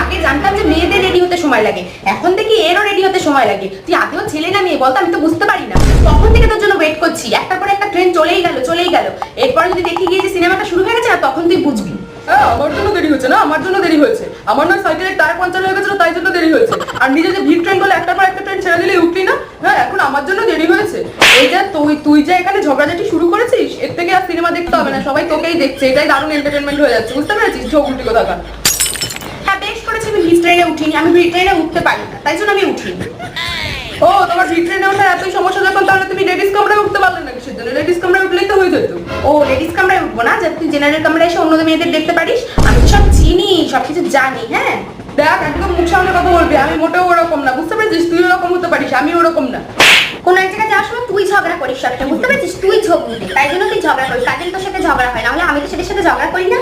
আগে জানতাম যে মেয়েদের রেডি হতে সময় লাগে। এখন দেখি এরও রেডি হতে সময় লাগে। তুই আদেও ছেলে না মেয়ে বলতো আমি তো বুঝতে পারি না। তখন থেকে তোর জন্য ওয়েট করছি। একটার পর একটা ট্রেন চলেই গেল চলেই গেল। এরপর যদি দেখি গিয়ে যে সিনেমাটা শুরু হয়ে গেছে না, তখন তুই বুঝবি। হ্যাঁ আমার জন্য দেরি হয়েছে না, আমার জন্য দেরি হয়েছে। আমার নয় সাইকেলের টায়ার পাঞ্চার হয়ে গেছিল, তাই জন্য দেরি হয়েছে। আর নিজে যে ভিড় ট্রেন বলে একটার পর একটা ট্রেন ছেড়ে দিলে উঠলি না? হ্যাঁ এখন আমার জন্য দেরি হয়েছে। এই যে তুই তুই যে এখানে ঝগড়াঝাটি শুরু করেছিস, এর থেকে আর সিনেমা দেখতে হবে না। সবাই তোকেই দেখছে, এটাই দারুণ এন্টারটেনমেন্ট হয়ে যাচ্ছে। বুঝতে পেরেছিস? ঝোঁক উল্টি কোথাকার হ্যাঁ বেশ করেছি আমি ভিড় ট্রেনে উঠিনি আমি ভিড় ট্রেনে উঠতে পারি না তাই জন্য আমি উঠিনি। ও তোমার ভিড় ট্রেনে ওঠার এতই সমস্যা যখন তাহলে তুমি লেডিস কামরায় উঠতে পারলে না কিসের জন্য লেডিস কামরায় উঠলেই তো হয়ে যেত। ও লেডিস কামরায় উঠবো না যাতে তুই জেনারেল কামরায় এসে অন্য মেয়েদের দেখতে পারিস আমি সব চিনি সব কিছু জানি হ্যাঁ? দেখ একদম মুখ সামনে কথা বলবি আমি মোটেও ওরকম না বুঝতে পেরেছিস? তুই ওরকম হতে পারিস আমি ওরকম না। কোন এক জায়গায় যাওয়ার সময় তুই ঝগড়া করিস সবটা বুঝতে পেরেছিস? তুই ঝোঁক তাই জন্য তুই ঝগড়া করিস কাজের তোর সাথে ঝগড়া হয় না হলে আমি তো সেটার সাথে ঝগড়া করি না।